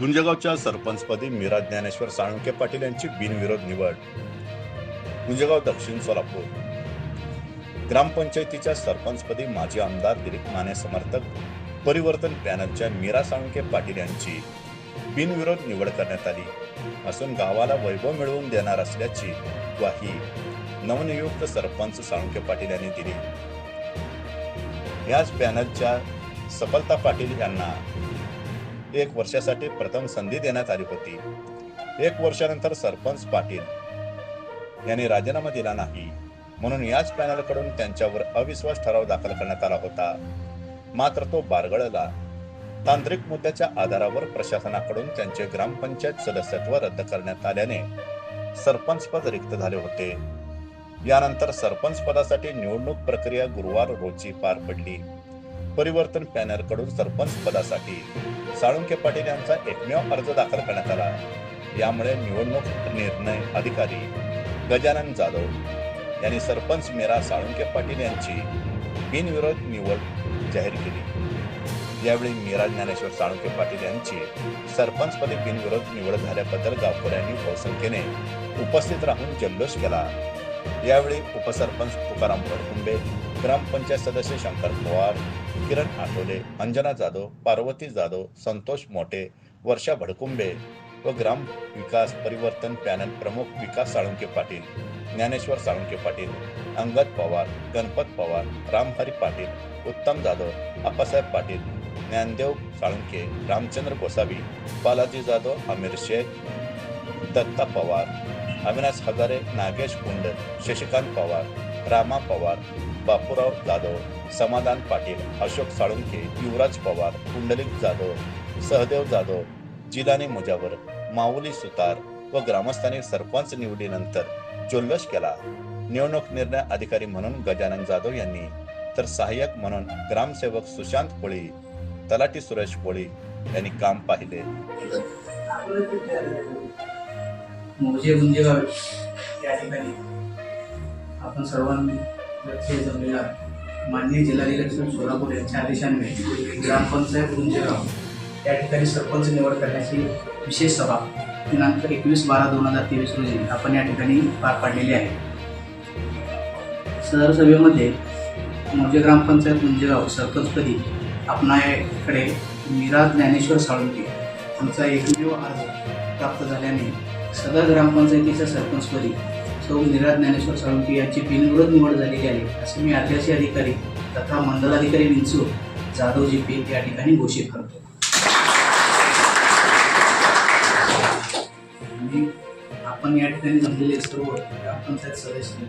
गुंजगावच्या सरपंचपदी मीरा ज्ञानेश्वर साळुंके पाटील यांची बिनविरोध निवड. गुंजगाव दक्षिण सोलापूर. ग्रामपंचायतीच्या सरपंचपदी माजी आमदार दिलीप माने समर्थक परिवर्तन पॅनलच्या मीरा साळुंके पाटील यांची बिनविरोध निवड करण्यात आली. असून गावाला वैभव मिळवून देणार असल्याची ग्वाही नवनियुक्त सरपंच साळुंके पाटील यांनी दिली. याच पॅनलच्या सफलता पाटील यांना एक वर्षासाठी प्रथम संधी देण्यात आली होती. एक वर्षानंतर सरपंच पाटील यांनी राजीनामा दिला नाही. म्हणून याच पॅनलकडून त्यांच्यावर अविश्वास ठराव दाखल करण्यात आला होता. मात्र तो बारगळला. तांत्रिक मुद्द्याच्या आधारावर प्रशासनाकडून त्यांचे ग्रामपंचायत सदस्यत्व रद्द करण्यात आल्याने सरपंच पद रिक्त झाले होते. यानंतर सरपंच पदासाठी निवडणूक प्रक्रिया गुरुवार रोजी पार पडली. परिवर्तन पॅनलकडून सरपंच पदासाठी साळुंके पाटील यांचा एकमेव अर्ज दाखल करण्यात आला. यामुळे निवडणूक निर्णय अधिकारी गजानन जाधव यांनी सरपंच मेरा साळुंके पाटील यांची बिनविरोध निवड जाहीर केली. यावेळी मीरा ज्ञानेश्वर साळुंके पाटील यांची सरपंचपदी बिनविरोध निवड झाल्याबद्दल गावकऱ्यांनी बहुसंख्येने उपस्थित राहून जल्लोष केला. यावेळी उपसरपंच तुकाराम वडकुंबे ग्रामपंचायत सदस्य शंकर पवार किरण आठवले अंजना जाधव पार्वती जाधव संतोष मोठे वर्षा भडकुंबे व ग्राम विकास परिवर्तन पॅनल प्रमुख विकास साळुंके पाटील ज्ञानेश्वर साळुंके पाटील अंगद पवार गणपत पवार रामहरी पाटील उत्तम जाधव आप्पासाहेब पाटील ज्ञानदेव साळुंके रामचंद्र गोसावी बालाजी जाधव आमिर शेख दत्ता पवार अविनाश हजारे नागेश कुंड शशिकांत पवार रामा पवार बापूराव जाधव समाधान पाटील अशोक साळुंके युवराज पवार पुंडलिक जाधव सहदेव जाधव जिलाने मुजावर माऊली सुतार व ग्रामस्थांनी सरपंच निवडीनंतर जल्लोष केला. निवडणूक निर्णय अधिकारी म्हणून गजानन जाधव यांनी तर सहाय्यक म्हणून ग्रामसेवक सुशांत कोळी तलाठी सुरेश कोळी यांनी काम पाहिले. या ठिकाणी आपण सर्वांनी लक्ष जमलेला माननीय जिल्हाधिकारी सोलापूर यांच्या आदेशान्वये ग्रामपंचायत गुंजेगाव या ठिकाणी सरपंच निवड करण्याची विशेष सभा दिनांक एकवीस बारा दोन हजार तेवीस रोजी आपण या ठिकाणी पार पाडलेली आहे. सदर सभेमध्ये मोजे ग्रामपंचायत गुंजेगाव सरपंचपदी आपणाकडे मीरा ज्ञानेश्वर साळुंके यांचा एकमेव अर्ज प्राप्त झाल्याने सदर ग्रामपंचायतीच्या सरपंचपदी सौ निरा ज्ञानेश्वर साळुंके यांची बिनविरोध निवड झालेली आहे असे मी आदिवासी अधिकारी तथा मंडलाधिकारी विंचू जाधव जी पी या ठिकाणी घोषित करतो. आपण या ठिकाणी जमलेले सर्व त्यात सदस्य